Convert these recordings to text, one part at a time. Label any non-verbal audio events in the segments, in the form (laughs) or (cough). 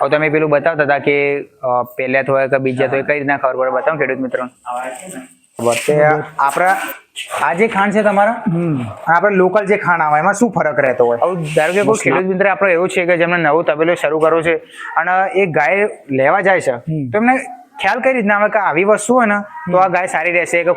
હવે તમે પેલું બતાવતા હતા કે પહેલા તો કે બીજા તો કઈ રીતના ખબર પડે? બતાવો ખેડૂત મિત્રો. આપણા આ જે ખાંડ છે તમારા? આપણે લોકલ જે ખાંડ આવે એમાં શું ફરક રહેતો હોય? ધારો કે કોઈ ખેડૂત મિત્ર આપણો એવું છે કે જેમને નવું તબેલો શરૂ કરવો છે અને એ ગાય લેવા જાય છે તો એમને ખ્યાલ કઈ રીતના આવે કે આવી વસ્તુ હોય ને તો આ ગાય સારી રહેશે કે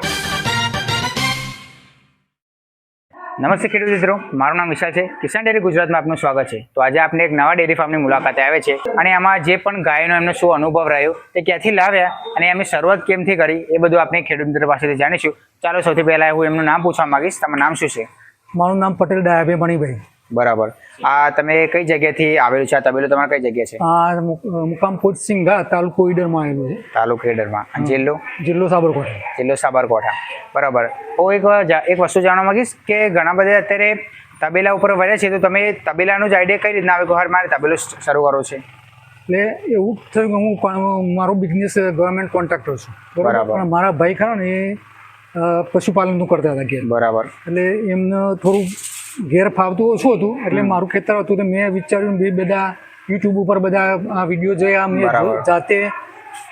નમસ્તે ખેડૂત મિત્રો, મારું નામ વિશાલ છે. કિસાન ડેરી ગુજરાતમાં આપનું સ્વાગત છે. તો આજે આપણે એક નવા ડેરી ફાર્મની મુલાકાતે આવે છે અને આમાં જે પણ ગાયનો એમનો શું અનુભવ રહ્યો, તે ક્યાંથી લાવ્યા અને એમની શરૂઆત કેમથી કરી, એ બધું આપણે ખેડૂત મિત્રો પાસેથી જાણીશું. ચાલો સૌથી પહેલાં હું એમનું નામ પૂછવા માંગીશ. તમારું નામ શું છે? મારું નામ પટેલ ડાયાભાઈ મણિભાઈ. બરાબર. આ તમે કઈ જગ્યાથી આવેલું છે? આ તબેલો તમારે કઈ જગ્યા છે? આ મુક- મુકામ સિંઘા તાલુકો ઈડરમાં આવેલું છે. તાલુક રેડરમાં અને જિલ્લો? જિલ્લો સાબરકોઠા. જિલ્લો સાબરકોઠા. બરાબર. હું એક એક વસ્તુ જાણવા માંગીશ કે ઘણા બધા અત્યારે તબેલા ઉપર વર્યા છે તો તમે તબેલાનું જ આઈડિયા કઈ રીતના આવે? કે મારે તબેલો શરૂ કરવો છે? એટલે એવું થયું કે હું કો- મારો બિઝનેસ ગવર્મેન્ટ કોન્ટ્રાક્ટર છું. બરાબર. પણ મારા ભાઈ ખરા ને એ પશુપાલનનું કરતા હતા ઘેર. બરાબર. એટલે એમને થોડું ઘેર ફાવતું ઓછું હતું એટલે મારું ખેતર હતું તો મેં વિચાર્યું બે બધા યુટ્યુબ ઉપર બધા આ વીડિયો જોયા મેં જાતે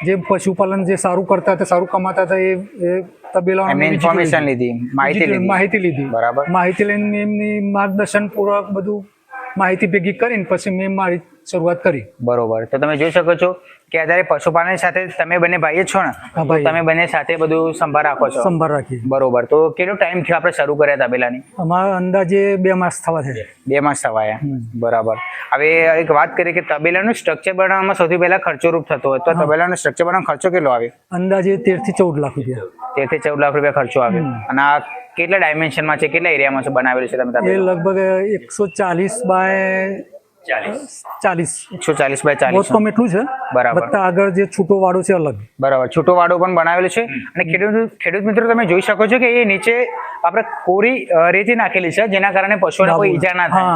જે પશુપાલન જે સારું કરતા હતા સારું કમાતા હતા એ ઇન્ફોર્મેશન લીધી. લીધી માહિતી લીધી. માહિતી લીધી. બરાબર. માહિતી લઈને એમની માર્ગદર્શન પૂર્વક બધું માહિતી ભેગી કરીને પછી મેં મારી શરૂઆત કરી. બરોબર. તો તમે જોઈ શકો છો કે અત્યારે પશુપાલન સાથે તમે બંને ભાઈ જ છો ને. તમે બંને સાથે બધું સંભાળ રાખો છો? સંભાળ રાખી બરોબર. તો કેટલો ટાઈમ થયો આપણે શરૂ કર્યા તબેલાની અમારા અંદાજે બે માસ થવા છે બે માસ થવાયા બરાબર. હવે એક વાત કરીએ કે તબેલાનું સ્ટ્રક્ચર બનાવવામાં સૌથી પહેલા ખર્ચો રૂપ થતો હોય. તો તબેલાનું સ્ટ્રક્ચર બનાવવાનો ખર્ચો કેટલો આવ્યો? અંદાજે તેરથી ચૌદ લાખ રૂપિયા. તેરથી ચૌદ લાખ રૂપિયા ખર્ચો આવ્યો. અને આ કેટલા ડાયમેન્શનમાં છે? કેટલા એરિયામાં છે? બનાવેલું છે તમે એ લગભગ એકસો ચાલીસ બાય ચાલીસ. એકસો ચાલીસ બાય ચાલીસ. એટલું છે. બરાબર. વત્તા આગળ જે છૂટો વાડો છે અલગ. બરાબર. છૂટો વાડો પણ બનાવેલો છે. અને ખેડૂત ખેડૂત મિત્રો તમે જોઈ શકો છો કે એ નીચે આપણે કોરી રેતી નાખેલી છે જેના કારણે પશુઓને કોઈ ઈજા ના થાય.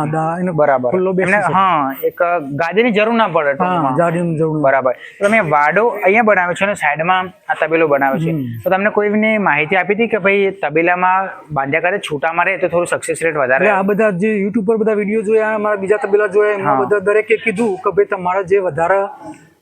બરાબર. એમને હા એક ગાદીની જરૂર ના પડે ગાદીની જરૂર બરાબર. તો તમે વાડો અહીંયા બનાવ્યો છે અને સાઈડમાં આ તબેલો બનાવ્યો છે. તો તમને કોઈને માહિતી આપી હતી કે ભાઈ તબેલામાં બાંધ્યા કરે છૂટામાં રહે તો થોડું સક્સેસ રેટ વધારે? આ બધા જે યુટ્યુબ પર બધા વીડિયો જોયા અમારા બીજા તબેલા જોયા એમાં બધા દરેકે કીધું કે ભાઈ તમારા જે વધારે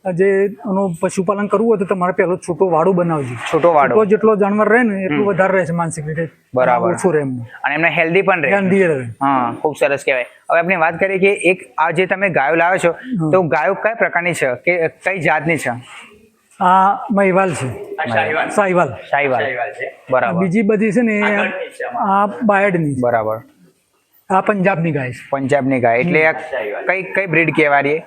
જે એનું પશુપાલન કરવું હોય તો તમારે પહેલો છૂટો વાડું બનાવજો. છૂટો વાડો. જેટલો જાનવર રહે ને એટલું વધારે રહે છે માનસિક રીતે. બરાબર. ઓછું રહે અને એમને હેલ્ધી પણ રહે. હેલ્ધી રહે. હા ખૂબ સરસ કહેવાય. હવે આપણે વાત કરીએ કે એક આ જે તમે ગાયો લાવો છો તો ગાયો કઈ પ્રકારની છે? કે કઈ જાતની છે? આ મહિવાલ છે. સાહિવાલ સાહિવાલ બરાબર. બીજી બધી છે ને આ બાયડની બરાબર. આ પંજાબની ગાય છે. પંજાબની ગાય. એટલે કઈ કઈ બ્રીડ કહેવાય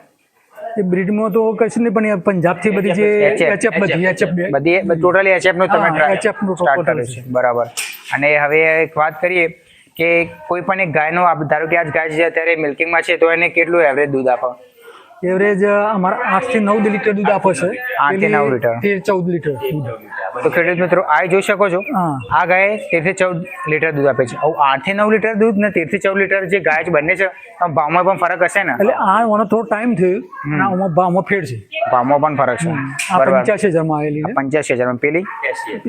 બ્રીડમાં તો કશું નહીં પણ પંજાબથી બધી જે. એચએફ બધી એચએફ બધી ટોટલી એચએફનું તમે હા, try- નું start કર્યું છે. બરાબર. અને હવે એક વાત કરીએ કે કોઈ પણ એક ગાયનો આપ- ધારો કે આજ ગાય છે અત્યારે મિલ્કિંગમાં છે તો એને કેટલું એવરેજ દૂધ આપો? એવરેજ અમારા આઠથી નવ લીટર દૂધ આપે છે. આઠથી નવ લીટર. તેર ચૌદ લીટર તો ખેડૂત મિત્રો આ જોઈ શકો છો આ ગાય તેરથી ચૌદ લીટર દૂધ આપે છે. હવે આઠથી નવ લીટર દૂધ ને તેરથી ચૌદ લીટર જે ગાય છે બંને છે ભાવમાં પણ ફરક હશે ને? એટલે આ મને થોડો ટાઈમ થયો ભાવમાં ફેર છે. ભાવમાં પણ ફરક છે. પંચ્યાસી હજારમાં આવેલી પંચ્યાસી હજારમાં. પેલી?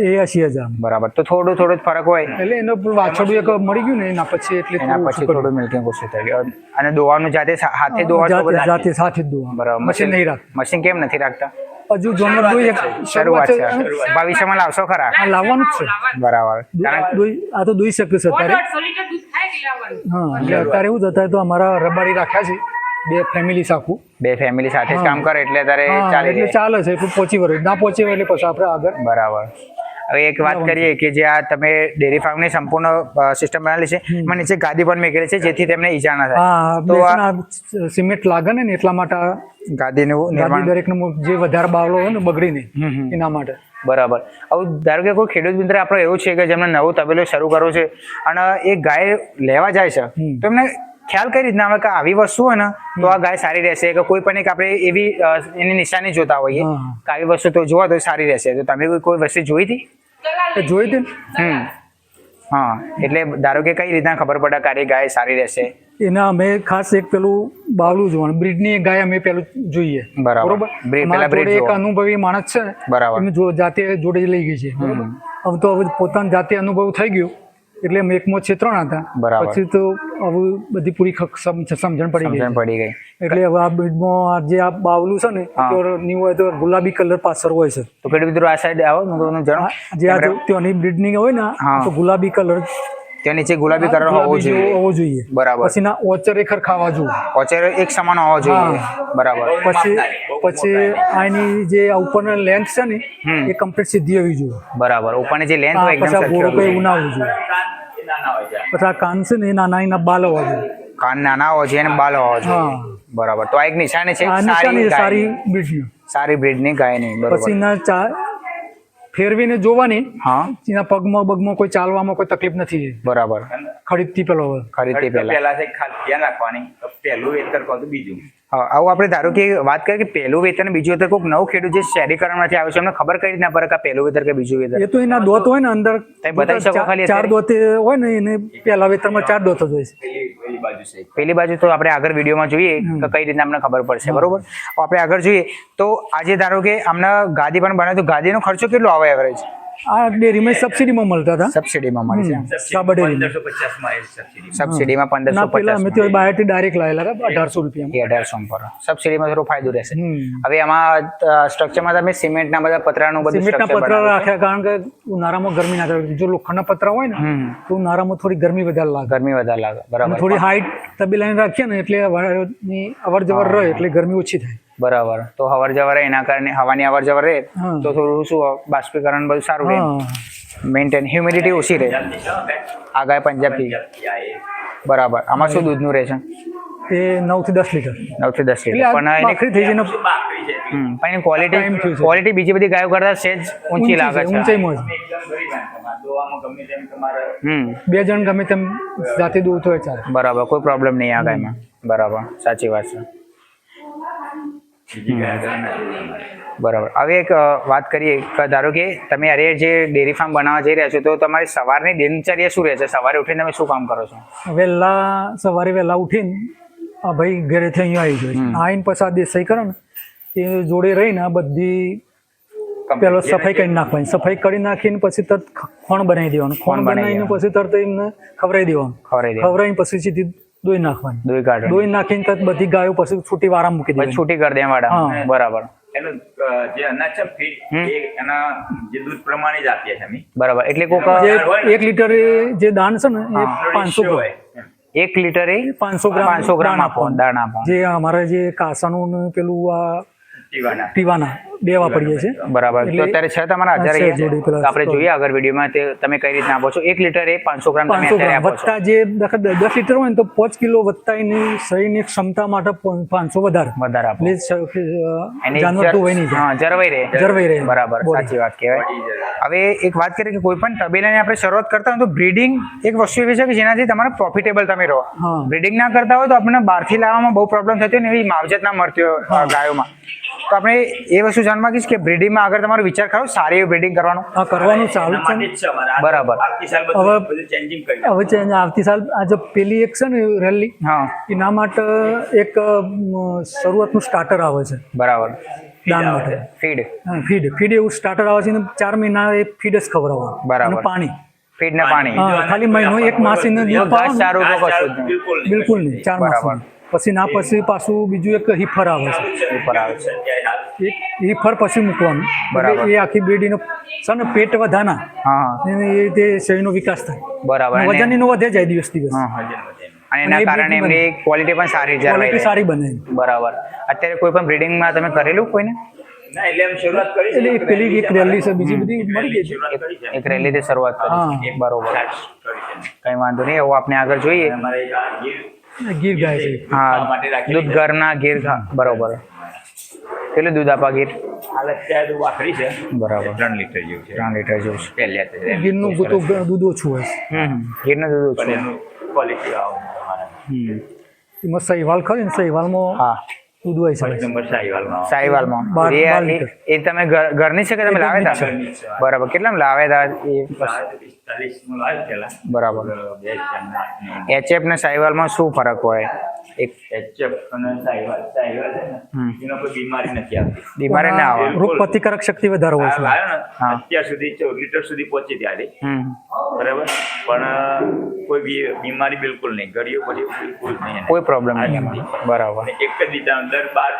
એ એસી હજાર બરાબર. તો થોડું થોડું જ ફરક હોય. એટલે એનો વાછડું એક મળી ગયું ને એના પછી એટલે એના થોડું પછી થોડું મિલ્કિંગ ઓછું થઈ ગયું. અને દોવાનું જાતે હાથે દોવાનું જાતે સાથે જ દોવા બરાબર. મશીન નહીં રાખ મશીન કેમ નથી રાખતા? હજુ જોનર દોઈ શરૂઆત છે. ભવિષ્યમાં લાવશો ખરા? હા લાવવાનું જ છે. બરાબર. કારણ દોઈ આ તો દોઈ શકે છે અત્યારે. હા એટલે અત્યારે એવું જ અત્યારે તો અમારા રબારી રાખ્યા છે. બે ફેમિલી આખું બે ફેમિલી સાથે જ કામ કરે એટલે તારે ચાલે ચાલી એટલે ચાલે છે. એટલું પહોંચી વળે ના પહોંચી વળે એટલે પછી આપણે આગળ બરાબર. હવે એક વાત કરીએ કે જે આ તમે ડેરી ફાર્મની સંપૂર્ણ સિસ્ટમ બનાવેલી છે એમાં નીચે ગાદી પણ મેકેલી છે જેથી તેમને ઈજા ના થાય. તો આ સિમેન્ટ લાગે ને એટલા માટે ગાદી ગાદીનું ગાદી નિર્માણ દરેકનું જે વધારે બાવલો હોય ને બગડી. નહીં. એના માટે. બરાબર. હવે ધારો કે કોઈ ખેડૂત મિત્ર આપણો એવું છે કે જેમને નવો તબેલો શરૂ કરવો છે અને એ ગાય લેવા જાય છે. તો એમને ખ્યાલ કઈ રીતના? આવે કે આવી વસ્તુ હોય ને તો આ ગાય સારી રહેશે કે કોઈ પણ એક આપણે એવી એની નિશાની જોતા હોઈએ હા. કે આવી વસ્તુ તો જોવા તો સારી રહેશે. તો તમે કોઈ વસ્તુ જોઈ હતી? જોઈ હતી ને? હમ. હા એટલે ધારો કે કઈ રીતના ખબર પડે કે આ ગાય સારી રહેશે? એના અમે ખાસ એક પેલું બાવલું જોવાનું. બ્રિડની એક ગાય અમે પેલું જોઈએ. બરાબર. breed એક અનુભવી માણસ છે. બરાબર. જો જાતે જોડે જ લઈ ગઈ છે. બરોબર? હવે તો હવે પોતાની જાતે અનુભવ થઈ ગયો. એટલે એકમાં છે ત્રણ હતા. પછી તો હવે બધી પૂરી સમ- સમજણ પડી ગઈ પડી ગઈ. એટલે હવે આ બ્રીડમાં જે આ બાવલું છે ને નહીં હોય તો ગુલાબી કલર પાછળ હોય છે. તો પેલું મિત્રો આ સાઈડ આવો હું તમને જણાવું. જે આ ત્યાંની બ્રીડની હોય ને તો ગુલાબી કલર ત્યાં નીચે ગુલાબી કલર હોવો જોઈએ. હોવો જોઈએ. બરાબર. પછી ના ઓચર એખર ખાવા જોઈએ ઓચર એક સમાન હોવો જોઈએ. બરાબર. પછી પછી આની જે ઉપરના લેન્થ છે ને. એ કમ્પ્લીટ સીધી હોવી જોઈએ. બરાબર. ઉપરની જે લેન્થ હોય એકદમ પછી સરખી હોવી જોઈએ. ઉના આવવું જોઈએ. પછી આ કાન છે ને એ નાના એના બાલ હોવા જોઈએ. કાન નાના હોવા જોઈએ અને બાલ હોવા જોઈએ. બરાબર. તો આ એક નિશાની છે સારી સારી. બ્રીડની સારી બ્રીડની ગાયની પછી બરાબર. એના ચા ફેરવીને જોવાની હા. એના પગમાં બગમાં કોઈ ચાલવામાં કોઈ તકલીફ નથી બરાબર. ખરીદતી પેલો ખરીદતી પહેલા. ધ્યાન રાખવાની. પહેલું વેતર કહો બીજું. આવું આપણે ધારો કે વાત કરીએ કે પહેલું વેતન બીજું વેતન કોઈક નવું ખેડૂત જે શહેરીકરણમાંથી આવ્યું છે એમને ખબર કઈ રીતના પડે કે પહેલું વેતર કે બીજું વેતન? એ તો એના દોત હોય ને અંદર બતાવી શકો ખાલી ચાર અત્યારે? હોય ને એને પહેલા વેતરમાં ચાર દોત જ હોય છે. પેલી બાજુ તો આપણે આગળ વિડીયોમાં જોઈએ કે કઈ રીતના અમને ખબર પડશે બરોબર? આપણે આગળ જોઈએ. તો આજે ધારો કે આમના ગાદી પણ બનાવે તો ગાદીનો ખર્ચો કેટલો આવે એવરેજ આ ડેરીમાં સબસિડીમાં મળતા હતા? સબસિડીમાં મળે છે. સાબર પંદરસો પચાસ સબસિડીમાં પંદરસો પેલા અમે પચાસ તો બહારથી ડાયરેક્ટ લાવેલા હતા અઢારસો રૂપિયા અઢારસો પર સબસિડીમાં થોડો ફાયદો રહેશે. હવે આમાં સ્ટ્રક્ચરમાં તમે સિમેન્ટના બધા પતરાનું બધું સિમેન્ટના સ્ટ્રક્ચર પતરા રાખ્યા કારણ કે ઉનાળામાં ગરમી ના થાય. જો લોખંડના પતરા હોય ને તો ઉનાળામાં થોડી ગરમી વધારે લાગે. ગરમી વધારે લાગે. બરાબર. થોડી હાઈટ તબેલાને રાખીએ ને એટલે અવર જવર રહે એટલે ગરમી ઓછી થાય. બરાબર. તો હવર જવર એના કારણે હવાની અવર જવર રહે તો થોડું શું બાષ્પીકરણ બધું સારું રહે. હા. મેન્ટેન હ્યુમિડિટી ઓછી રહે. આ ગાય પંજાબથી. બરાબર. આમાં શું દૂધનું રહે છે? એ નવથી દસ લીટર. નવથી દસ લીટર. પણ એની ખરી થઈ જઈને પણ એની ક્વોલિટી. ક્વોલિટી બીજી બધી ગાયો કરતા સેજ ઊંચી લાગે છે ઊંચાઈ જ. દોવામાં ગમે તેમ તમારે હમ. બે જણ ગમે તેમ જાતે દૂધ હોય ચાલે. બરાબર કોઈ પ્રોબ્લેમ નહીં આ ગાયમાં બરાબર સાચી વાત છે બીજી ગાય આગળ નથી. બરાબર. હવે એક વાત કરીએ. ધારો કે તમે અરે જે ડેરી ફાર્મ બનાવવા જઈ રહ્યા છો તો તમારી સવારની દિનચર્યા શું રહે છે સવારે ઉઠીને તમે શું કામ કરો છો? વહેલા સવારે વહેલા ઉઠીને આ ભાઈ ઘરેથી અહીંયા આવી જાય આવીને પછી આ દેસાઈ કરો ને એ જોડે રહીને આ બધી પેલો સફાઈ કરી નાખવાની. સફાઈ કરી નાખીને પછી તરત ખોણ બનાવી દેવાનું. ખોણ બનાવીને પછી તરત એમને ખવડાવી દેવાનું. ખવડાવીને પછી સીધી દોઈ નાખવાની. દોઈ કાઢો દોઈ નાખીને તરત બધી ગાયો પછી છૂટી વારા મૂકી દેવાની. છૂટી કરી દેવા વાડા બરાબર. એનું જે અનાજ છે ફીડ એના જે દૂધ પ્રમાણે જ આપીએ છીએ અમે. બરાબર. એટલે કોક એક લીટર જે દાણ છે ને એ પાંચસો. એક લીટરે પાંચસો ગ્રામ પાંચસો ગ્રામ આપો આપવાનું. દાણ આપો. જે અમારે જે કાસાનું પેલું આ પીવાના. પીવાના. બે વાપરીએ છીએ. બરાબર. તો અત્યારે છે તમારા હજાર છે આપણે જોઈએ આગળ વિડીયોમાં તે તમે કઈ રીતના આપો છો? એક લીટર એ પાંચસો ગ્રામ તમે પાંચસો ગ્રામ. વત્તા જે દસ લીટર હોય ને તો પાંચ કિલો વત્તા એની શરીરની ક્ષમતા માટે પાંચસો વધારે. વધારે આપો. જાનવર તો હોય નહીં જરવાઈ રહે. જરવાઈ રહે. બરાબર સાચી વાત કહેવાય. હવે એક વાત કરીએ કે કોઈ પણ તબેલાની આપણે શરૂઆત કરતા હોય તો બ્રીડિંગ એક વસ્તુ એવી છે કે જેનાથી તમારે પ્રોફિટેબલ તમે રહો. બ્રીડિંગ ના કરતા હોય તો આપણને બહારથી લાવવામાં બહુ પ્રોબ્લેમ થતી હોય ને એવી માવજત ના મળતી હોય ગાયોમાં. તો આપણે એ વસ્તુ જાણવા કહીશ કે બ્રીડિંગમાં આગળ તમારો વિચાર ખરો? સારી એવી બ્રિડિંગ કરવાનો? હા કરવાનું ચાલુ છે. બરાબર. આવતી સાલ બધું હવે- કરી હવે ચેન્જ આવતી સાલ આ જો પેલી એક છે ને રેલી હા. એના માટે એક શરૂઆતનું સ્ટાર્ટર આવે છે. બરાબર. દાન માટે. ફીડ. ફીડ. ફીડ એવું સ્ટાર્ટર આવે છે ને ચાર મહિના એ ફીડ જ ખવડાવવાનું. બરાબર. અને પાણી. ફીડ ને પાણી. ખાલી મહિનો એક માસ. બિલકુલ નહીં. ચાર. માસ પછી ના પછી પાછું બીજું એક હિફર આવે છે. હિફર આવે છે. એક હિફર પછી મૂકવાનું. બરાબર. એ આખી બેડીનો છે ને પેટ વધાના. હા હા. એ રીતે શરીરનો વિકાસ થાય. બરાબર. અને અને- વજન એનો વધે જાય દિવસ દિવસ. હા. અને એના કારણે એમની ક્વોલિટી પણ સારી જળવાઈ ક્વોલિટી સારી બને. બરાબર. અત્યારે કોઈ પણ બ્રીડિંગમાં તમે કરેલું કોઈને? ના એટલે શરૂઆત કરી એક પેલી એક રેલી છે બીજી બધી એક મળી ગઈ છે. શરૂઆત કરી એક રેલીથી શરૂઆત કરી બરોબર. કઈ વાંધો નહીં એવું આપણે આગળ જોઈએ. અમારે એક આ ગીર ગાય છે. હા દૂધ ઘરના ગીર બરોબર. કેટલું દૂધ આપા ગીર? હાલ અત્યારે તો વાપરી છે. બરાબર. ત્રણ લીટર જેવું છે. ત્રણ લીટર જેવું છે. પહેલા ગીરનું તો દૂધ ઓછું હોય. છે હમ. ગીરનું દૂધ ઓછું ક્વોલિટી આવો હમ. એમાં સહીવાલ ખરી ને સહીવાલમાં હા. નંબર એ એ- તમે ઘરની છે કે તમે લાવ્યા હતા બરાબર. કેટલામાં લાવ્યા હતા એ? બરાબર. એચએફ ને સાઈવાલમાં શું ફરક હોય? એક બીમારી નથી આવતી. બીમારી ના આવે. બિલકુલ. રોગ પ્રતિકારક શક્તિ વધારે હોય છે. લાવ્યો ને હા. અત્યાર સુધી ચૌદ લીટર સુધી પહોંચી ત્યારે બરાબર? પણ કોઈ બી બીમારી બિલકુલ નહીં. ગળીઓ પછી બિલકુલ નહીં કોઈ પ્રોબ્લેમ નહીં. બરાબર. એક જ દીધા દર બાર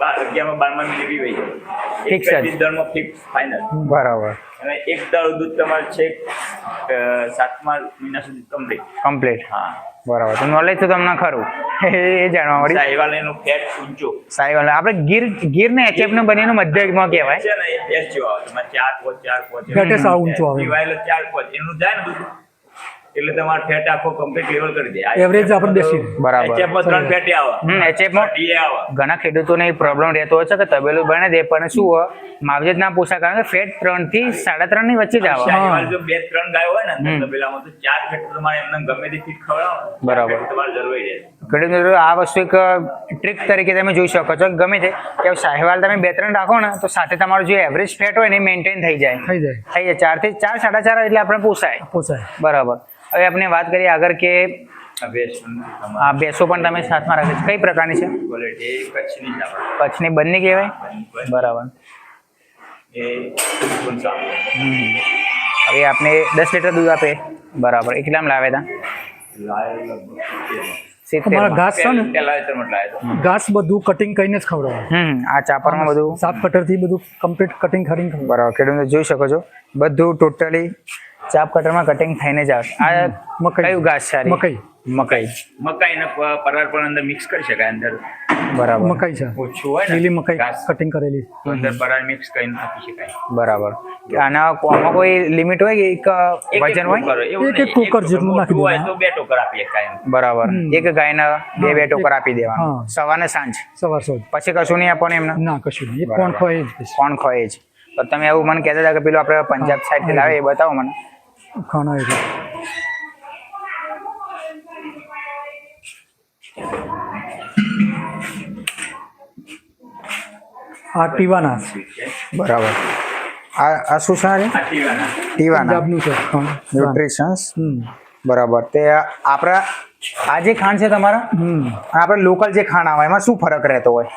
બાર અગિયારમાં બારમાં વહી જાય. એક જ. જ ફિક્સ ફાઇનલ બરાબર. અને એક દાળ દૂધ તમારે છે સાતમા મહિના સુધી કમ્પ્લીટ કમ્પ્લીટ હા. બરાબર. તો નોલેજ તો તમને ખરું. એ જાણવા મળી સાહેવાલ એનું ફેટ ઊંચો. સાઈવાલ આપણે ગીર ગીર ને એચએફ ને બનીને મધ્યમાં કહેવાય. છે ને એ બેસ્ટ જેવો આવે તમારે ચાર પોચ ચાર પોચ ઘટે સાવ ઊંચો આવે. ચાર પોચ એનું જાય ને દૂધ એટલે તમારે ફેટ આખો કમ્પ્લીટ લેવલ કરી દે. એવરેજ આપણે બેસી બરાબર. HF માં ત્રણ ફેટ આવે. હમ એચએફમાં ડીએ આવે. ઘણા ખેડૂતોને પ્રોબ્લેમ રહેતો હોય છે કે તબેલું બને દે પણ શું હોય? માવજત ના પોસાય કારણ કે ફેટ ત્રણથી સાડા ત્રણની વચ્ચે જ આવે. જો બે ત્રણ ગાય હોય ને તબેલામાં તો ચાર ફેટ તમારે એમને ગમે તે ફીટ ખવડાવો બરાબર. તમારે જરૂરી રહે ખેડૂત મિત્રો આ વસ્તુ એક ટ્રીક તરીકે તમે જોઈ શકો છો. કે ગમે તે કે સાહેવાલ તમે બે ત્રણ રાખો ને તો સાથે તમારું જે એવરેજ ફેટ હોય ને મેન્ટેન થઈ જાય. થઈ જાય. થઈ જાય. ચારથી ચાર સાડા ચાર એટલે આપણે પોસાય. પોસાય. બરાબર. હવે આપણે વાત કરીએ આગળ કે આ ભેંસ પણ તમે સાથમાં રાખે છે. કઈ પ્રકારની છે? કચ્છની બંને કહેવાય? બરાબર. હવે આપણે દસ લીટર દૂધ આપે. બરાબર. એ કેટલામાં લાવે તા? લાયો લગભગ સિત્તેર. અમારા ઘાસ છે ને? બધું કટિંગ કરીને જ ખવડાવવાનું હમ આ ચાપરમાં બધું. સાત કટરથી બધું કમ્પ્લીટ કટિંગ કરીને. બરાબર ખેડૂતો જોઈ શકો છો. બધું ટોટલી ચાપ કટરમાં કટિંગ થઈને જ આવે. આ મકાઈ. કયું ઘાસ છે મકાઈ. મકાઈ. મકાઈ ને પરાર પણ અંદર મિક્સ કરી શકાય અંદર. બરાબર. મકાઈ છે. ઓછું હોય લીલી મકાઈ કટિંગ કરેલી. અંદર પરાર મિક્સ કરીને નાખી શકાય. બરાબર. આના આમાં કોઈ લિમિટ હોય કે એક વજન હોય? એક એક. ટોકર જેટલું નાખી હોય દેવાનું. તો બે ટોકર આપી શકાય બરાબર. એક ગાયના બે બે ટોકર આપી દેવા સવારે સાંજ? સવાર સોળ પછી કશું નહીં આપવાનું એમને? ના કશું નહીં. કોણ ખોય જ કોણ ખોય જ. તો તમે એવું મને કહેતા હતા કે પેલું આપણે પંજાબ સાઈડથી લાવે એ બતાવો મને. ખાના આ ટીવાના બરાબર. આ આ શું છે ટીવાના. ટીવાના. ન્યુટ્રિશન્સ બરાબર. તે આપણા આ જે ખાંડ છે તમારા? અને આપણે લોકલ જે ખાંડ આવે એમાં શું ફરક રહેતો હોય?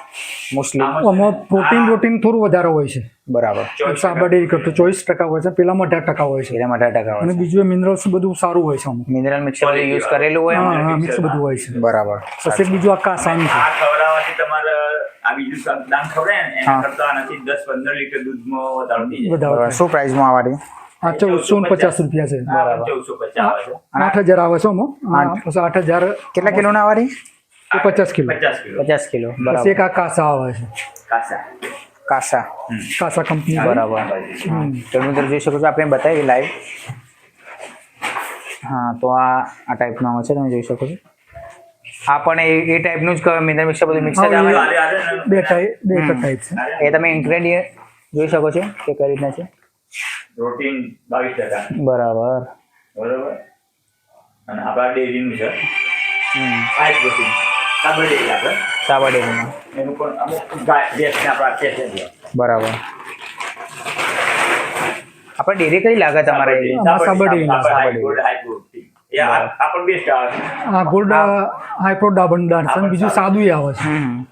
મોસ્ટલી આમાં પ્રોટીન પ્રોટીન થોડું વધારે હોય છે. બરાબર. સાબરડે કરતો ચોવીસ ટકા હોય છે પેલામાં અઢાર ટકા હોય છે. પેલામાં અઢાર ટકા અને બીજું મિનરલ્સ બધું સારું હોય છે મિનરલ મિક્સર યુઝ કરેલું હોય હા હા મિક્સ બધું હોય છે. બરાબર. પછી બીજું આખા આસાન છે. ખવડાવવાથી તમારે આ બીજું સા- દાણ ને એના કરતા આનાથી દસ પંદર લીટર દૂધમાં વધારો થઈ જાય. શું પ્રાઇસમાં આવવાની આ ચૌદસો ને પચાસ રૂપિયા છે. આઠ હજાર આવે છે આઠ હજાર કેટલા કિલોના આવવાની એ પચાસ કિલો. પચાસ કિલો. પચાસ કિલો બરાબર. એક આ કાસા આવે છે. કાસા. કાસા. કાસા કંપની. બરાબર. તો મિત્રો જોઈ શકો છો આપણે બતાવી લાઈવ હા તો આ આ ટાઈપનો આવે છે તમે જોઈ શકો છો. આ પણ એ એ ટાઈપનું જ મિનરલ મિક્સર બધું મિક્સર આવે ને. બે ટાઈપ બે ટાઈપ છે. એ તમે ઇન્ગ્રેડિયન્ટ જોઈ શકો છો કે કઈ રીતના છે. પ્રોટીન બાવીસ ટકા. બરાબર. બરોબર? અને આપણા ડેરીનું છે. હમ. પ્રોટીન સાબર ડેરી આપણે. સાબર ડેરીમાં એનું પણ અમુક ગાય આપણા આપીએ બરાબર. આપણે ડેરી કઈ લાગે તમારે સાબર ડેરી. આ આ પણ બેસ્ટ આવે. આ ગોલ્ડ હાઈપ્રો ડાબન ડાન્સન બીજું સાદું આવે છે. હમ.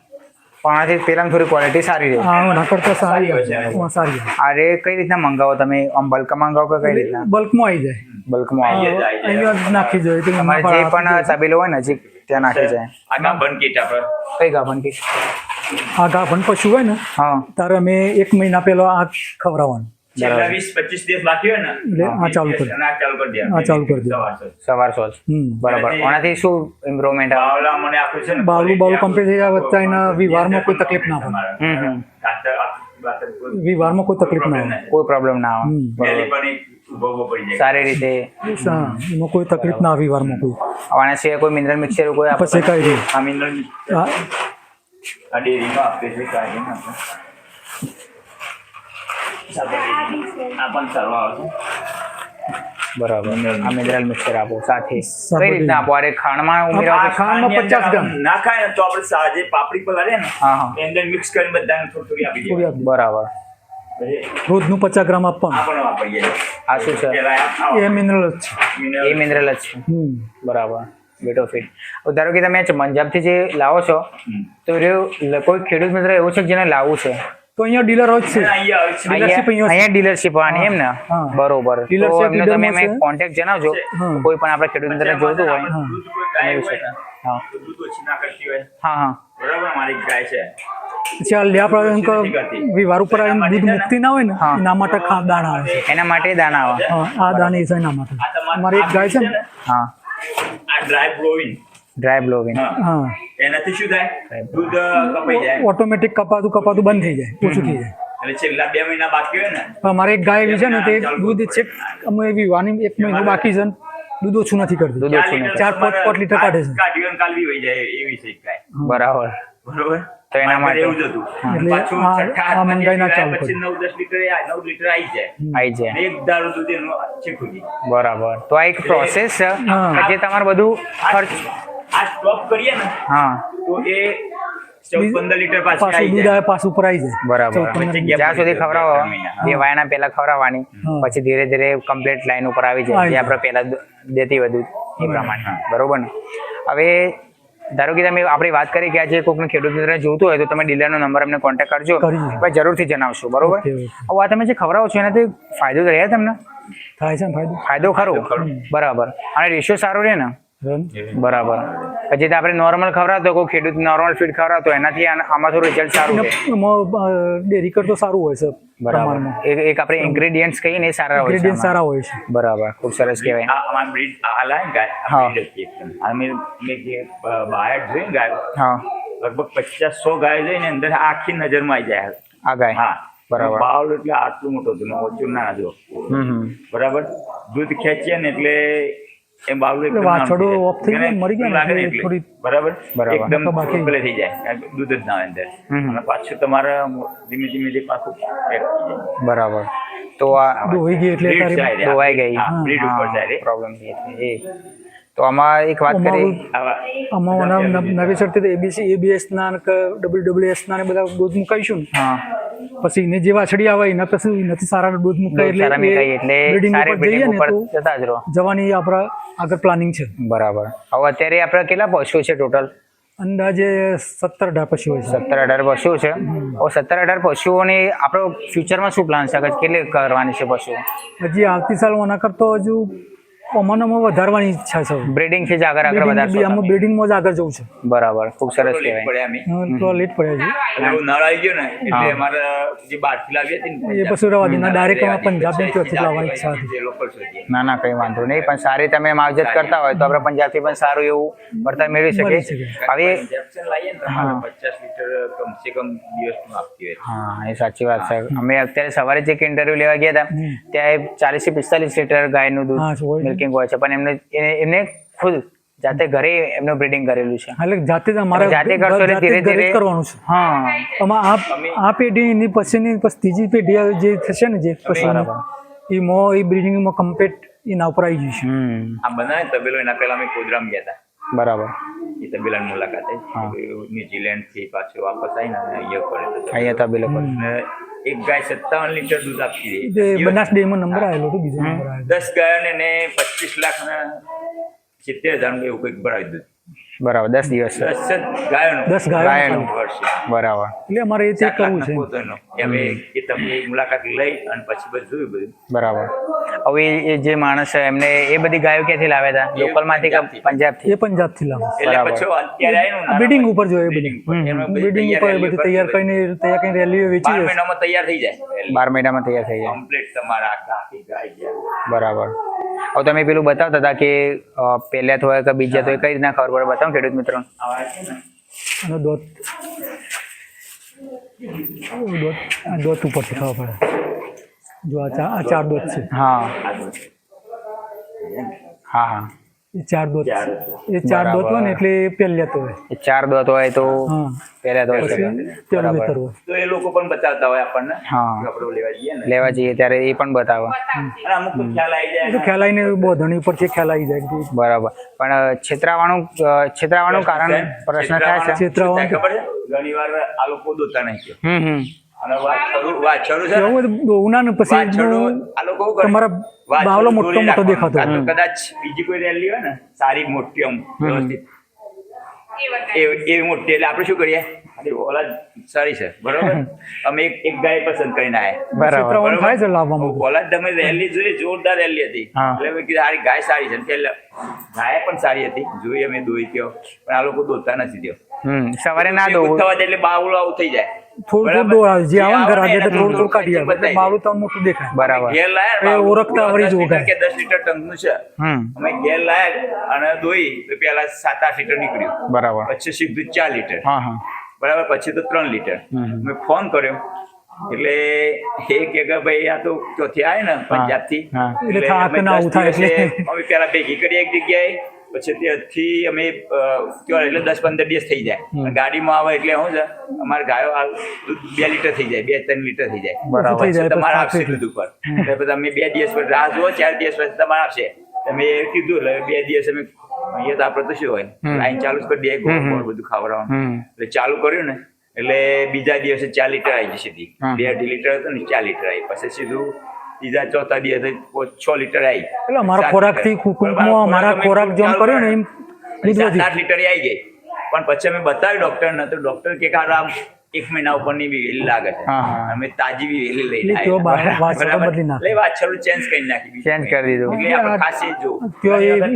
પણ આનાથી પેલાની થોડી ક્વોલિટી સારી રહે. આ ના કરતા સારી આવે સારી છે. સારી અરે કઈ રીતના મંગાવો તમે? આમ બલ્કમાં મંગાવો કે કઈ રીતના? બલ્કમાં આવી જાય. બલ્કમાં આવી જાય. અહીંયા નાખી જોઈએ તો તમારે જે પણ તબેલો હોય નજીક ત્યાં નાખી જાય. આ ગાભણ કીટ આપણે. કઈ ગાભણ કીટ આ ગાભણ પશુ હોય ને હા. તારે અમે એક મહિના પહેલા આ ખવડાવવાનું. છેલ્લા વીસ પચીસ દિવસ બાકી હોય ને આ ચાલુ કરી આ ચાલુ કરી દેવાનું. આ ચાલુ કરી દેવાનું. સવાર સાંજ. સવાર સોચ હમ. બરાબર. આનાથી શું ઇમ્પ્રુવમેન્ટ આવે? મને આપ્યું છે ને બાવલું બાવલું complete થઈ જાય, વચ્ચે એના વિવારમાં કોઈ તકલીફ ના પડે. કોઈ તકલીફ ના આવે કોઈ પ્રોબ્લેમ ના આવે સારી રીતે. હા એમાં કોઈ તકલીફ ના આવે વિવારમાં કોઈ. આના સિવાય કોઈ મિનરલ મિક્સર કોઈ આપણે પછી કઈ નહીં. આ મિનરલ આ આ ડેરીમાં આપે છે કાઢીને આપે. સાથે આ પણ સારું બરાબર આ મિનરલ મિક્સર આપો સાથે. કઈ રીતના આપો? અરે ખાંડમાં આ ખાંડમાં ખાંડની અંદર 50 ગ્રામ. ના ખાય તો આપણે સાજે પાપડી પલાળે ને હા હા. અંદર મિક્સ કરીને બધાને થોડી થોડી આપી દઈએ બરાબર. રોજનું પચાસ ગ્રામ આપવાનું. આ પણ શું છે? એ મિનરલ જ છે. એ મિનરલ જ છે. બરાબર. બેટોફિટ ધારો કે તમે પંજાબથી જે લાવો છો તો કોઈ ખેડૂત મિત્ર એવું છે જેને લાવવું છે? તો અહીંયા ડીલર જ છે. અહીંયા ડીલરશીપ આવવાની એમ ને? બરોબર. તો એમને તમે કોન્ટેક્ટ જણાવજો. હા. કોઈ પણ આપણે ખેડૂત મિત્રને જોઈતું હોય. હોય. હા. તો દૂધ ઓછી ના કરતી હોય. હા હા. બરાબર મારી ગાય છે. પછી આ આપણે વિવાર ઉપર આવીને દૂધ મુક્તિ ના હોય ને. એના માટે દાણા આવે છે. એના માટે દાણા આવે. હા આ દાણા છે એના માટે. અમારી એક ગાય છે ને? હા. આ ડ્રાય બ્લોવિંગ ડ્રાય બ્લોવિંગ હા. એનાથી શું થાય? દૂધ કપાઈ જાય. ઓટોમેટિક કપાતું કપાતું બંધ થઈ જાય. ઓછું થઈ જાય. એટલે છેલ્લા બે મહિના બાકી હોય ને મારે અમારે એક ગાય એવી છે ને તે દૂધ છે અમે એવી વાની એક મહિનો બાકી છે ને દૂધ ઓછું નથી કરતું. દૂધ ઓછું ચાર પાંચ- પાંચ લીટર કાઢે છે. કાઢ્યું કાલવી હોય જાય એવી છે ગાય. બરાબર. બરોબર? તો એના માટે- એવું જ હતું. પાછું છઠ્ઠા મંગાઈ ના ચાલુ પછી નવ દસ લીટર નવ લીટર આવી જાય. આવી જાય. એક દારૂ દૂધ એનું બરાબર. તો આ એક પ્રોસેસ છે. જે તમારું બધું ખર્ચ આ સ્ટોપ કરીએ ને હા. તો એ પંદર લીટર પાછું દૂધ આવે પાછું ઉપર જાય. બરાબર. જ્યાં સુધી ખવડાવો. પહેલા ખવડાવવાની પછી ધીરે ધીરે કમ્પ્લીટ લાઈન ઉપર આવી જાય જે આપણે પહેલા દેતી વધુ એ પ્રમાણે. બરોબર ને? હવે ધારો કે તમે આપણી વાત કરી કે આજે કોઈકને ખેડૂત મિત્રને જોતું હોય તો તમે ડીલરનો નંબર અમને કોન્ટેક્ટ કરજો. ભાઈ જરૂરથી જણાવશો બરોબર. હવે આ તમે જે ખવડાવો છો એનાથી ફાયદો તો રહે તમને? થાય છે ફાયદો? ફાયદો ખરો? બરાબર. અને રેશિયો સારો રહે ને? બરાબર. પછી આપણે નોર્મલ ખવડાવતો કોઈ ખેડૂત નોર્મલ ફીડ ખવડાવતો એનાથી આમાં થોડું રિઝલ્ટ સારું ડેરી કરતો સારું હોય છે બરાબર. એક એક આપણે ઇન્ગ્રેડિયન્ટ્સ કહીએ ને સારા હોય છે ઇન્ગ્રેડિયન્ટ સારા હોય છે. બરાબર. ખૂબ સરસ કહેવાય. આ અમારી બ્રીડ આ ગાય? હા. અમે મે અ, બહાર જોઈ ને ગાય હા. લગભગ પચાસ સો ગાય જોઈ ને અંદર આખી નજરમાં આવી જાય. આ ગાય. હા. બરાબર. બાવલ એટલે આટલું મોટું હતું ને ઓછું ના જો હમ હમ. બરાબર? દૂધ ખેંચીએ ને એટલે એ બાવળું એટલે વાછડો ઓફ થઈ જાય મરી ગયા લાગે. થોડી- બરાબર. એકદમ ભલે થઈ જાય. દૂધ જ ના અંદર. અને પાછું તમારે ધીમે ધીમે જે પાછું થઈ. બરાબર. તો આ ધોઈ ગઈ એટલે ધોવાઈ ગઈ. હા, ઉપર જાય. પ્રોબ્લેમ એ. તો આમાં એક વાત કરી. આમાં નવી સરતી એબીસી એબીએસ ના ડબલ્યુ ડબલ્યુ એસ ના બધા દૂધ મુકાઈશું હા. પછી એને જે વાછડી આવે એના પછી નથી સારા દૂધ મુકાય એટલે બિલ્ડિંગ ઉપર જતા જ રહો. જવાની આપણા આગળ પ્લાનિંગ છે. બરાબર. હવે અત્યારે આપણે કેટલા પશુઓ છે ટોટલ અંદાજે સત્તર અઢાર પશુઓ છે. સત્તર અઢાર પશુઓ છે. હવે સત્તર અઢાર પશુઓની આપણો ફ્યુચરમાં શું પ્લાન છે? કેટલી કરવાની છે પશુઓ હજી આવતી સાલ આના કરતો હજુ અમાનામાં વધારવાની ઈચ્છા છે. બ્રીડિંગથી જ આગળ આગળ વધારશો અમે. બ્રીડિંગમાં જ આગળ જવું છે. બરાબર ખૂબ સરસ કહેવાય. તો લેટ પડ્યા એટલે એવું નળ આવી ગયો ને એટલે અમારે જે બહારથી લાવી હતી ને એ પછી રવા દીના ડાયરેક્ટ અમે પંજાબથી ત્યાંથી લાવવાની ઈચ્છા હતી. ના ના કઈ વાંધો નહીં. પણ સારી તમે માવજત કરતા હોય તો આપણે પંજાબથી પણ સારું એવું વળતર મેળવી શકીએ. શકે. હવે ઇન્જેક્શન લાવીએ ને. પચાસ લીટર કમસે કમ દિવસનું આપતી હોય. હા એ સાચી વાત છે. અમે અત્યારે સવારે જે ઇન્ટરવ્યુ લેવા ગયા હતા. ત્યાં ચાલીસથી પિસ્તાલીસ લીટર ગાયનું દૂધ હા, હોય છે. મિલ્કિંગ હોય છે પણ એમને એમને ખુદ જાતે ઘરે એમનું બ્રીડિંગ કરેલું છે. એટલે જાતે જ અમારે જાતે કરશો એટલે ધીરે ધીરે કરવાનું છે. હા. આમાં આ આ પેઢીની પછીની પછી ત્રીજી પેઢી જે થશે ને જે પછી એ મો એ બ્રિડિંગમાં કમ્પ્લીટ એના ઉપર આવી જશે. હમ. આ બનાવે તબેલો એના પહેલા અમે કોદરામ ગયા હતા. બરાબર. એ તબેલાની મુલાકાતે. હા. ન્યુઝીલેન્ડથી પાછો વાપસ આવીને અહીંયા પડે તો અહીંયા તબેલો પર. અને એક ગાય સત્તાવન લીટર દૂધ આપતી હતી બનાસ ડેમાં નંબર આવેલો હતો બીજો નંબર દસ ગાયોને ને પચીસ લાખ ના સિત્તેર હજારનું એવું કંઈક ભરાવી દીધું. બરાબર દસ દિવસ. દસ ગાયોનું બરાબર. એટલે અમારે એ ચેક કરવું છે. પોતાનો. કે એ તમે મુલાકાત લઈ અને પછી બધું બધું. બરાબર. હવે એ- જે માણસ છે એમને એ બધી ગાયો ક્યાંથી લાવ્યા હતા? એ લોકલમાંથી કે પંજાબથી. પંજાબથી? એ પંજાબથી લાવ્યા એટલે બરાબર. પછી અત્યારે આવીને આ ઉપર જોઈએ એમાં બધી બ્રિડિંગ ઉપર તૈયાર બધી તૈયાર કરીને તૈયાર કરીને રેલી વેચી બાર મહિનામાં તૈયાર થઈ જાય. બાર મહિનામાં તૈયાર થઈ જાય. કમ્પ્લીટ તમારા આખા આખી ગાય બરાબર. હવે તમે પેલું બતાવતા હતા કે પહેલા તો હોય કે બીજા તો કઈ રીતના ખબર પડે? બતાવો ખેડૂત મિત્રો. છે અને દોત. દોત. દોત દોત ઉપરથી ખબર પડે. જો આ ચાર દોત છે. હા. હા હા. ચાર દોત. એ ચાર દોત હોય ને એટલે એ પહેલે તો હોય. ચાર દોત હોય તો હા. તો બરાબર. તો એ લોકો પણ બતાવતા હોય આપણને. હા. લેવા જઈએ ને. લેવા જઈએ ત્યારે એ પણ બતાવે. અને અમુક ખ્યાલ આવી જાય. ખ્યાલ આવીને બોધણી ઉપરથી ખ્યાલ આવી જાય. બરાબર. પણ છેતરાવાનું છેતરાવાનું કારણ પ્રશ્ન થાય છે. છેતરાવાનું ખબર છે? ઘણીવાર આ લોકો દોતા નહીં હમ હમ. અને વાછરડું વાછરડું છે ને, એવું બધું દોવના ને પછી વાછરડું આ લોકો શું કરે? તમારા વાછરડું બાવલો મોટો દોરી મોટો રાખવાનું. દેખાતો. કાં તો કદાચ બીજી કોઈ રેલી હોય ને સારી મોટી આમ એ વખતે. એ મોટી એટલે આપણે શું કરીએ? અરે ઓલા સારી છે બરોબર? અમે એક એક ગાય પસંદ કરીને આયા. બરાબર. છેતરાવાનું થાય છે લાવવામાં બધું. તમે રેલી જોઈ જોરદાર રેલી હતી. એટલે મેં કીધું સારી ગાય સારી છે. એટલે ગાય પણ સારી હતી. જોઈ અમે દોઈ પણ આ લોકો દોતા નથી ત્યો. હમ. સવારે ના એવું થવા એટલે બાવળું આવું થઈ જાય. થોડું થોડું બરાબર? જે આવે ઘર આજે તો થોડું થોડું કાઢી આવે બાવળું તો મોટું દેખાય. બરાબર. ઘેર લાયા એ ઓળખતા આવડી કાંઈ. કે દસ લીટર ટંકનું છે. અમે ઘેર લાયા અને દોઈ. તો પેલા સાત આઠ લીટર નીકળ્યું. બરાબર. પછી સીધું ચાર લીટર. હા હા. બરાબર પછી તો ત્રણ લીટર. મેં ફોન કર્યો. એટલે એ કે ભાઈ આ તો ચોથી આવે ને પંજાબથી અમે પેલા ભેગી કરી એક જગ્યાએ. પછી ત્યાંથી અમે એટલે દસ પંદર દિવસ થઈ જાય. ગાડીમાં આવે એટલે શું છે અમારે ગાયો બે લીટર થઈ જાય બે ત્રણ લીટર થઈ જાય. તમારે આપશે દૂધ ઉપર. પછી અમે બે દિવસ પછી રાહ જુઓ ચાર દિવસ પછી તમારે આપશે. તમે કીધું એટલે બે દિવસ અમે અહીંયા તો આપણે તો શું હોય? લાઈન ચાલુ જ કરી દે બધું ખાવડાવવાનું. એટલે ચાલુ કર્યું ને એટલે બીજા દિવસે ચાર લીટર આવી જશે સીધી બે અઢી લીટર હતું ને ચાર લીટર આવી. પછી સીધું બીજા ચોથા દિવસે છ લીટર આવી. એટલે મારા ખોરાકથી તમે ખોરાક જેમ કર્યો ને એમ સાત આઠ લીટર આવી ગઈ. પણ પછી અમે બતાવ્યું ડોક્ટર ને તો ડોક્ટર કે કારણ આમ એક મહિના ઉપરની બી વેલી લાગે છે. અમે તાજી બી વેલી લઈ એટલે લે વાછરડું ચેન્જ કરી નાખી ચેન્જ કરી દીધું. એટલે આપણે ખાસી જો. તો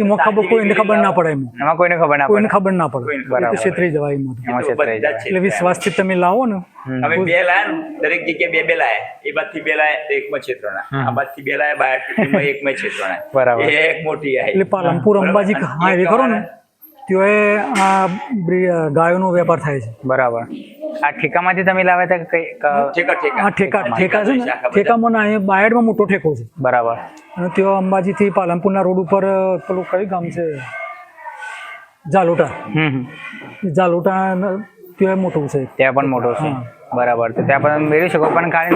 એમાં ખબર કોઈને ખબર ના પડે એમ. એમાં કોઈને ખબર ના કોઈને ખબર ના પડે. તો બરાબર. છેતરી જવાય એમાં. તો. તો એટલે વિશ્વાસથી તમે લાવો ને. અમે બે લાયા ને દરેક જગ્યાએ બે બે લાયા. એ બાદથી બે લાયા તો એકમાં છેતરોના આ બાજથી બે લાયા બાર એકમાં છેતરોના બરાબર. એક મોટી આવી એટલે પાલનપુર અંબાજી હાઈવે કરો ને ત્યોએ આ ગાયો ગાયોનો વેપાર થાય છે. બરાબર. આ ઠેકામાંથી તમે લાવ્યા હતા કે કઈ ઠેકા ઠેકા. આ ઠેકા ઠેકા છે ને? ઠેકામાં ના અહીંયા બાયડમાં મોટો ઠેકો છે. બરાબર. અને ત્યાં અંબાજીથી પાલનપુરના રોડ ઉપર પેલું કયું ગામ છે? જાલોટા હમ. જાલોટા ત્યાં મોટું છે. ત્યાં પણ મોટો છે. બરાબર. તો ત્યાં પણ મેળવી શકો. પણ કારણ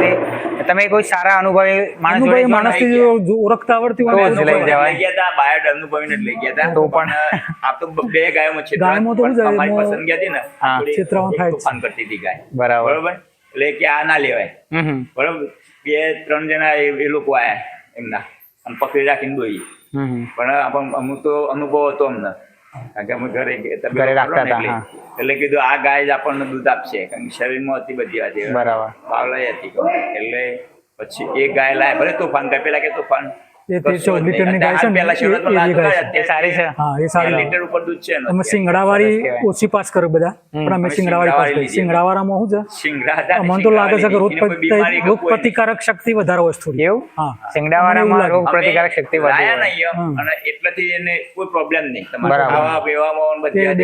કે તમે કોઈ સારા અનુભવી માણસ જોડે માણસથી જો ઓળખતા આવડતી હોય તો લઈ જવાય. ગયા હતા બાયડ અનુભવીને લઈ ગયા હતા તો પણ આ તો બે ગાયોમાં છે ગાયમાં તો શું અમારી પસંદ હતી ને હા. થોડી થાય જ. તોફાન કરતી હતી ગાય. બરાબર. બરાબર? એટલે કે આ ના લેવાય. હમ હમ. બે ત્રણ જણા એ લોકો આયા એમના. અને પકડી રાખીને દોઈ. પણ અમુક તો અનુભવ હતો અમને. કારણ કે અમે ઘરે ઘરે રાખતા હતા, એટલે. કીધું આ ગાય જ આપણને દૂધ આપશે કારણ કે શરીરમાં હતી બધી વાત. બરાબર. બાવલાઈ હતી એટલે પછી એ ગાય લાય ભલે તોફાન કરે પેલા કે તોફાન એ તે કશું જ ચૌદ લીટરની ગાય છે ને, એ- શરૂઆતમાં એ લાગતું ગાય હોય, છે. એ સારી છે. હા એ સારી લીટર ઉપર દૂધ છે અમે સિંગડાવાળી ઓછી પાસ કરે બધા. પણ અમે અમે સિંગડાવાળી પાસ કરી સિંગડાવાળામાં શું છે? શિંગડા મને તો લાગે છે કે રોગ શિંગડાવાળી એની કોઈ બીમારી કે રોગ પ્રતિકારક શક્તિ વધારે હોય એવું? હા. શિંગડાવાળામાં રોગ પ્રતિકારક શક્તિ લાયા વધી નહીં અને એટલાથી એને કોઈ પ્રોબ્લેમ નહીં. તમારે ખાવા પીવામાં બધી એ બે આથી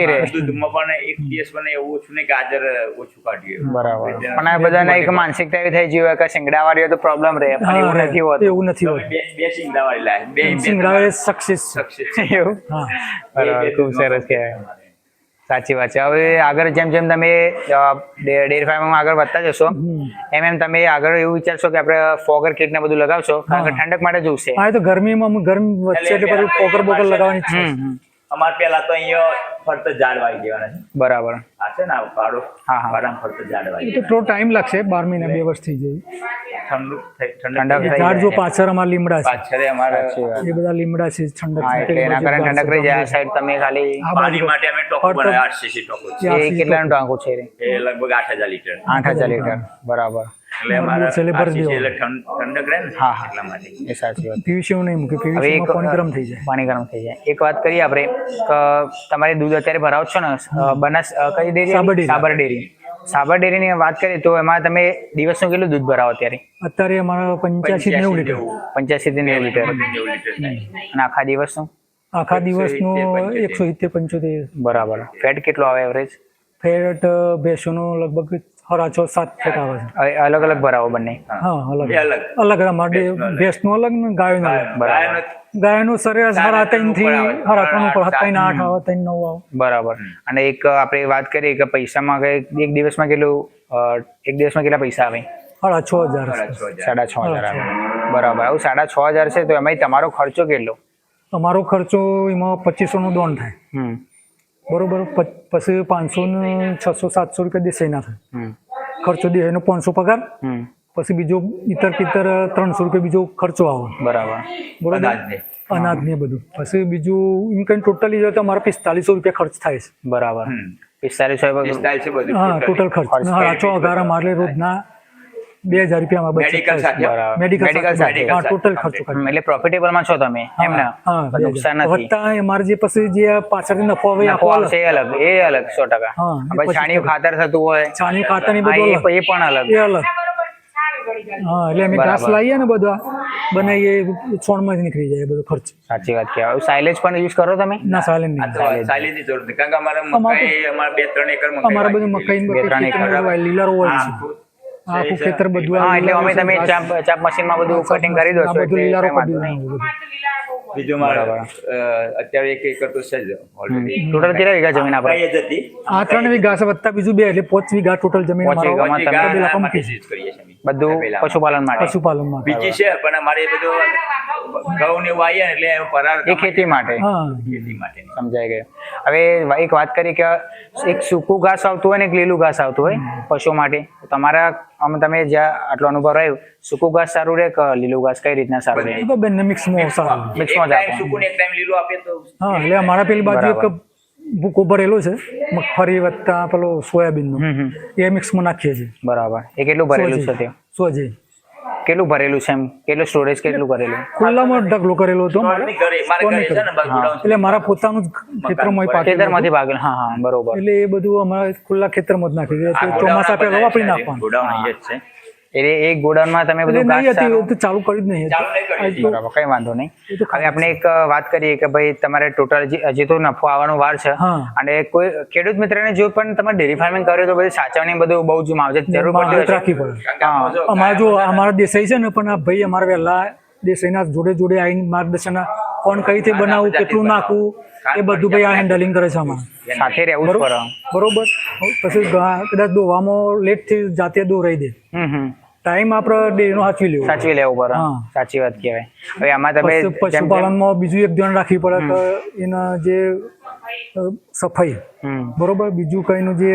છે રહે, દૂધમાં પણ એક દિવસ પણ એવું ઓછું નહીં કે ઓછું કાઢ્યું. બરાબર. પણ આ બધાને એક માનસિકતા એવી થઈ ગઈ હોય કે શિંગડાવાળી હોય તો પ્રોબ્લેમ રહે પણ એવું નથી હોતું. એવું નથી હોતું. બે સિંગડા શિંગડાવાળી બે સિંગડા સક્સેસ છે. (laughs) એવું? હા. બરાબર ખૂબ સરસ કહેવાય. સાચી વાત છે. હવે આગળ જેમ જેમ તમે ડેરી ફાર્મમાં આગળ વધતા જશો એમ એમ તમે આગળ એવું વિચારશો કે આપણે ફોગર કીટ ને બધું લગાવશો કારણ કે ઠંડક માટે જોશે હા તો ગરમીમાં ગરમી વચ્ચે એટલે બધું ફોગર બોકર લગાવવાની છે. અમાર. પેલા તો અહીંયા ફરત ઝાડ વાવી દેવાના છે. બરાબર. આ છે ને આ હા, હા. વાડામાં ફરત ઝાડ વાવી તો થોડો ટાઈમ લાગશે બાર મહિના બે વર્ષ થઈ જાય. ઠંડુ ઝાડ જો પાછળ અમારા લીમડા છે. પાછળ અમારે એ બધા લીમડા છે ઠંડક હા એટલે એના કારણે ઠંડક રહી જાય. આ સાઈડ તમે ખાલી પાણી માટે અમે ટોકો બનાવ્યો આઠ સીસી ટોકો છે. એ સુધી કેટલાનું છે એ લગભગ આઠ હજાર લીટર. આઠ લીટર. બરાબર. એટલે અમારે એટલે ભરી આઠ CC દેવાનું. એટલે ઠંડ- ઠંડક રહે ને હા, હા. એટલા માટે. એ સાચી વાત. PVC નહીં પાણી ગરમ થઈ જાય. પાણી ગરમ થઈ જાય. એક વાત કરીએ આપણે કે તમારે દૂધ અત્યારે ભરાવો છો ને? બનાસ કઈ dairy Sabar dairy. Sabar dairy Sabar ડેરીની વાત કરીએ તો એમાં તમે દિવસનું કેટલું દૂધ ભરાવો અત્યારે? અત્યારે અમારા પંચ્યાસી નેવું લીટર. પંચ્યાસી થી નેવું લીટર. અને આખા દિવસનું? આખા દિવસનું 170, એકસો સિત્તેર પંચોતેર. બરાબર. ફેટ કેટલો આવે એવરેજ ફેટ ભેંસોનું લગભગ હરા છ સાત ફેટ આવે છે અલગ અલગ ભરાવો બંને. હા અલગ. અલગ. અલગ અમારે ભેંસનું અલગ. ને ગાયનું અલગ? બરાબર. ગાયનો ગાયનું સરેરાશ હરા ત્રણથી હરા ત્રણ ઉપર. ત્રણ આઠ આવે ત્રણ નવ આવે. બરાબર. અને એક આપણે વાત કરીએ કે પૈસામાં એક દિવસમાં કેટલું એક દિવસમાં કેટલા પૈસા આવે? હરા છ હજાર. સાડા છ હજાર. સાડા છ હજાર આવે. બરાબર. આવું સાડા છ હજાર છે તો એમાં તમારો ખર્ચો કેટલો? અમારો ખર્ચો એમાં પચીસો નું દોન થાય. હમ. બરોબર પછી પાંચસો ને છસો સાતસો રૂપિયા દેસાઈ ના થાય ખર્ચો દે એનો પાંચસો પગાર પછી બીજો ઇતર પિતર ત્રણસો રૂપિયા બીજો ખર્ચો આવે. બરાબર. બરોબર. અનાજ ને બધું. પછી બીજું એમ કઈ ટોટલી જો તો અમારે પિસ્તાલીસો રૂપિયા ખર્ચ થાય છે. બરાબર. પિસ્તાલીસો હા ટોટલ ખર્ચ. હા રાચો અગાર અમારે રોજના બે હજાર રૂપિયામાં મેડિકલ સાથે. મેડિકલ સાથે. ટોટલ ખર્ચો એટલે પ્રોફિટેબલમાં છો તમે એમ ને? નુકસાન નથી. વત્તા અમારે જે પછી જે પાછળ નફો આવે નફો આવશે અલગ. એ અલગ સો ટકા. હા, પછી છાણિયું ખાતર થતું હોય. છાણિયું ખાતરની બધું એ પણ અલગ. એ અલગ. હા એટલે અમે ઘાસ લાવીએ ને બધા બનાવીએ છોણમાં જ નીકળી જાય બધો ખર્ચ. સાચી વાત કહેવાય. સાયલેજ પણ યુઝ કરો તમે? ના ચાલે નહીં. તો ની જરૂર નથી. કારણ કે અમારે મકાઈ અમારે બે ત્રણ એકર મકાઈ અમારે બધું મકાઈ બે ત્રણ એકર. હોય હા, છે. આખું ખેતર બધું હા એટલે અમે તમે ચાપ ચાપ મશીનમાં બધું કટિંગ કરી દો છો એટલે લીલારો. બીજું મારે અત્યારે એક એકર તો છે જ ઓલરેડી ટોટલ કેટલા વીઘા જમીન આપણે હતી આ ત્રણ વીઘા છે વત્તા બીજું બે એટલે પાંચ વીઘા ટોટલ જમીન પાંચ વીઘામાં તમે પેલા પંપી કરીએ છીએ બધું બધું માટે? પશુપાલન માટે. બીજી છે પણ અમારે બધું ઘઉં ને વાઈએ એટલે પરાર એ ખેતી માટે. હા. ખેતી માટે. સમજાઈ ગયું. હવે એક વાત કરી કે એક સૂકું ઘાસ આવતું હોય ને એક લીલું ઘાસ આવતું હોય પશુ માટે? તમારા આમ તમે જ્યાં આટલો અનુભવ રહ્યો સૂકું ઘાસ સારું રહે કે લીલું ઘાસ કઈ રીતના સારું રહે? તો તો મિક્સ મિક્સમાં સારું મિક્સ મિક્સમાં જ આપો. સૂકું એક ટાઈમ લીલું આપીએ તો હા એટલે અમારા પેલી બાજુ એક ભૂકો ભરેલો છે મગફળી વત્તા પેલો સોયાબીન નો એ મિક્સમાં નાખીએ છીએ. બરાબર. એ કેટલું ભરેલું છે તે સોજી. કેટલું ભરેલું છે એમ? કેટલું સ્ટોરેજ કેટલું કરેલું ખુલ્લામાં ઢગલો કરેલો હતો. મારે. મારે ઘરે મારે ઘરે છે ને બાજુ godown છે. એટલે મારા પોતાનું ખેતરમાં ખેતરમાંથી ભાગેલું હા હા બરોબર. એટલે એ બધું અમારા ખુલ્લા ખેતરમાં જ નાખી ચોમાસા પહેલા વાપરી. નાખવાનું. એટલે એક ગોડાઉનમાં તમે બધું ચાલુ કર્યું જ નહીં. બરાબર કઈ વાંધો નહીં. એ હવે આપણે એક વાત કરીએ કે ભાઈ તમારે ટોટલ હજી તો નફો આવવાનો વાર છે. અને કોઈ ખેડૂત મિત્રને જો પણ તમે ડેરી ફાર્મિંગ કર્યું તો બધી સાચવણી બધું બહુ જ માવજત જરૂર પડતી રાખવી પડે. અમારા જો અમારા દેસાઈ છે ને પણ આ ભાઈ અમારા વહેલા દેસાઈના જોડે જોડે આવીને માર્ગદર્શન કોણ કઈ રીતે બનાવવું કેટલું નાખવું એ બધું ભાઈ આ હેન્ડલિંગ કરે છે અમારે. સાથે રહેવું બરોબર? પછી કદાચ દોવામાં લેટથી જાતે દોરાઈ દે. હમ હમ. ટાઈમ આપણે ડેનો સાચવી લેવો સાચવી લેવો પડે. સાચી વાત કહેવાય. હવે આમાં તમે પશુપાલનમાં બીજું એક ધ્યાન રાખવી પડે કે એના જે સફાઈ. બરોબર? બીજું કઈનું જે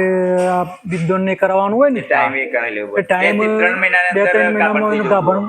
આ બીજદોન ને કરવાનું હોય ને ટાઈમ એ લેવું ટાઈમ બે ત્રણ મહિનામાં એનું ગાભણ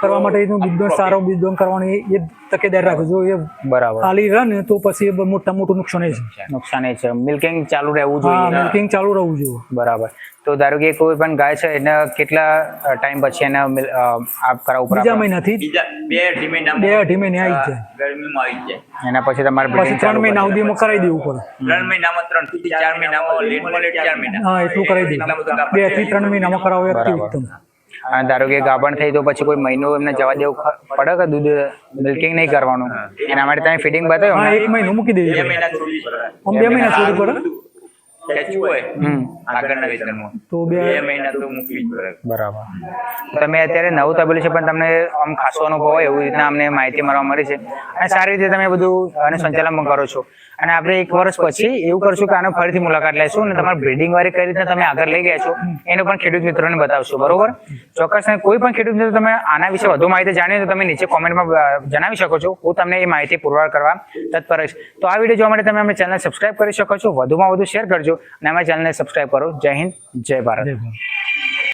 કરવા માટે એનું બીજદોન સારો બીજદોન કરવાનું એ તકેદારી રાખવું જો એ બરાબર. ખાલી રહે ને તો પછી મોટા મોટું નુકસાન છે. નુકસાન છે. મિલ્કિંગ ચાલુ રહેવું જોઈએ. મિલ્કિંગ ચાલુ રહેવું જોઈએ. બરાબર. તો ધારો કે કોઈ પણ ગાય છે એને કેટલા ટાઈમ પછી એને આપ કરાવવું પડે બીજા મહિનાથી બીજા બે અઢી મહિના બે અઢી મહિને આવી જાય. ગરમીમાં આવી જાય. એના પછી તમારે પછી ત્રણ મહિના સુધી સુધીમાં કરાવી દેવું પડે. ત્રણ મહિનામાં ત્રણથી ચાર મહિનામાં લેટમાં લેટ ચાર મહિના. હા એટલું કરાવી દેવું. દે બેથી ત્રણ મહિનામાં કરાવો એટલું. અને ધારો કે ગાભણ થઈ તો પછી કોઈ મહિનો એમને જવા દેવું પડે કે દૂધ મિલ્કિંગ નહીં કરવાનું? એના માટે તમે ફિટિંગ બતાવ્યો હા એક મહિનો મૂકી દેજો. બે પડે મહિના છોડી પડે? તમે અત્યારે નવું તબેલું છે પણ તમને આમ ખાસો અનુભવ હોય એવી રીતના અમને માહિતી મળવા મળી છે. અને સારી રીતે તમે બધું અને સંચાલન પણ કરો છો. અને આપણે એક વર્ષ પછી એવું કરશું કે આનો ફરીથી મુલાકાત લેશું અને તમારા બ્રિડિંગ વાળી કઈ રીતે તમે આગળ લઈ ગયા છો, એનું પણ ખેડૂત મિત્રોને બતાવશું. બરોબર? ચોક્કસ કોઈ પણ ખેડૂત મિત્રો તમે આના વિશે વધુ માહિતી જાણી તો તમે નીચે કોમેન્ટમાં જણાવી શકો છો. હું તમને એ માહિતી પુરવાર કરવા તત્પર છે તો આ વીડિયો જોવા માટે તમે અમે ચેનલ સબસ્ક્રાઇબ કરી શકો છો. વધુમાં વધુ શેર કરજો અને અમારી ચેનલને સબસ્ક્રાઇબ કરો. જય હિન્દ જય ભારત.